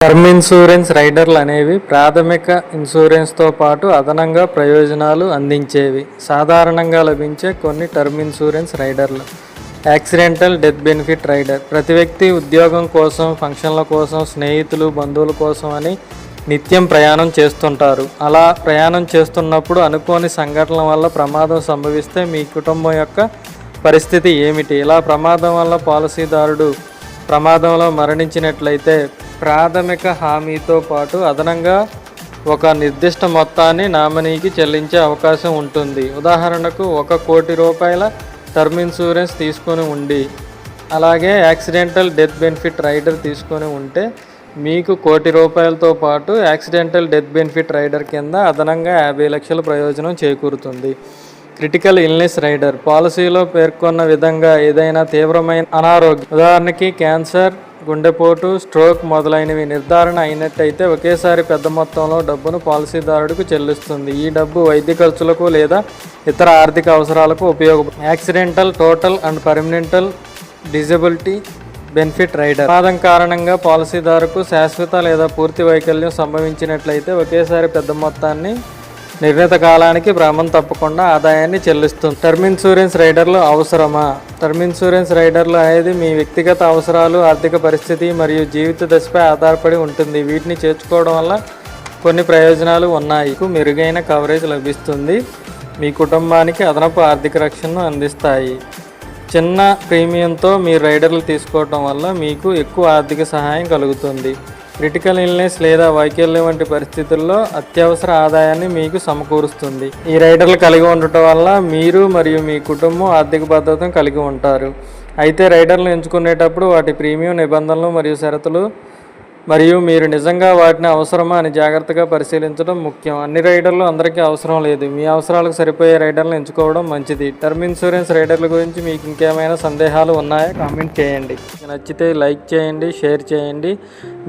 Term insurance రైడర్లు అనేవి ప్రాథమిక ఇన్సూరెన్స్తో పాటు అదనంగా ప్రయోజనాలు అందించేవి. సాధారణంగా లభించే కొన్ని term insurance రైడర్లు. Accidental death benefit rider. ప్రతి వ్యక్తి ఉద్యోగం కోసం ఫంక్షన్ల కోసం స్నేహితులు బంధువుల కోసం అని నిత్యం ప్రయాణం చేస్తుంటారు. అలా ప్రయాణం చేస్తున్నప్పుడు అనుకోని సంఘటనల వల్ల ప్రమాదం సంభవిస్తే మీ కుటుంబం యొక్క పరిస్థితి ఏమిటి? ఇలా ప్రమాదం వల్ల పాలసీదారుడు ప్రమాదంలో మరణించినట్లయితే ప్రాథమిక హామీతో పాటు అదనంగా ఒక నిర్దిష్ట మొత్తాన్ని నామినీకి చెల్లించే అవకాశం ఉంటుంది. ఉదాహరణకు ఒక కోటి రూపాయల టర్మ్ ఇన్సూరెన్స్ తీసుకొని ఉండి అలాగే యాక్సిడెంటల్ డెత్ బెనిఫిట్ రైడర్ తీసుకొని ఉంటే మీకు కోటి రూపాయలతో పాటు యాక్సిడెంటల్ డెత్ బెనిఫిట్ రైడర్ కింద అదనంగా యాభై లక్షల ప్రయోజనం చేకూరుతుంది. క్రిటికల్ ఇల్నెస్ రైడర్ పాలసీలో పేర్కొన్న విధంగా ఏదైనా తీవ్రమైన అనారోగ్యం ఉదాహరణకి క్యాన్సర్ గుండెపోటు స్ట్రోక్ మొదలైనవి నిర్ధారణ అయినట్టయితే ఒకేసారి పెద్ద మొత్తంలో డబ్బును పాలసీదారుడికి చెల్లిస్తుంది. ఈ డబ్బు వైద్య ఖర్చులకు లేదా ఇతర ఆర్థిక అవసరాలకు ఉపయోగ accidental total and permanent disability benefit rider. ప్రమాదం కారణంగా పాలసీదారుకు శాశ్వత లేదా పూర్తి వైకల్యం సంభవించినట్లయితే ఒకేసారి పెద్ద మొత్తాన్ని నిర్ణీత కాలానికి భ్రమం తప్పకుండా ఆదాయాన్ని చెల్లిస్తుంది టర్మ్ ఇన్సూరెన్స్ రైడర్లు అవసరమా? టర్మ్ ఇన్సూరెన్స్ రైడర్లు అనేది మీ వ్యక్తిగత అవసరాలు ఆర్థిక పరిస్థితి మరియు జీవిత దశపై ఆధారపడి ఉంటుంది. వీటిని చేర్చుకోవడం వల్ల కొన్ని ప్రయోజనాలు ఉన్నాయి. మెరుగైన కవరేజ్ లభిస్తుంది. మీ కుటుంబానికి అదనపు ఆర్థిక రక్షణను అందిస్తాయి. చిన్న ప్రీమియంతో మీ రైడర్లు తీసుకోవటం వల్ల మీకు ఎక్కువ ఆర్థిక సహాయం కలుగుతుంది. క్రిటికల్ ఇల్నెస్ లేదా వైకల్యం వంటి పరిస్థితుల్లో అత్యవసర ఆదాయాన్ని మీకు సమకూరుస్తుంది. ఈ రైడర్లు కలిగి ఉండటం వల్ల మీరు మరియు మీ కుటుంబం ఆర్థిక భద్రతను కలిగి ఉంటారు. అయితే రైడర్లు ఎంచుకునేటప్పుడు వాటి ప్రీమియం నిబంధనలు మరియు షరతులు మరియు మీరు నిజంగా వాటిని అవసరమా అని జాగ్రత్తగా పరిశీలించడం ముఖ్యం. అన్ని రైడర్లు అందరికీ అవసరం లేదు. మీ అవసరాలకు సరిపోయే రైడర్లను ఎంచుకోవడం మంచిది. టర్మ్ ఇన్సూరెన్స్ రైడర్ల గురించి మీకు ఇంకేమైనా సందేహాలు ఉన్నాయా? కామెంట్ చేయండి. నచ్చితే లైక్ చేయండి షేర్ చేయండి.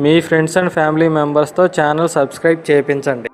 మీ ఫ్రెండ్స్ అండ్ ఫ్యామిలీ మెంబర్స్తో ఛానల్ సబ్స్క్రైబ్ చేయించండి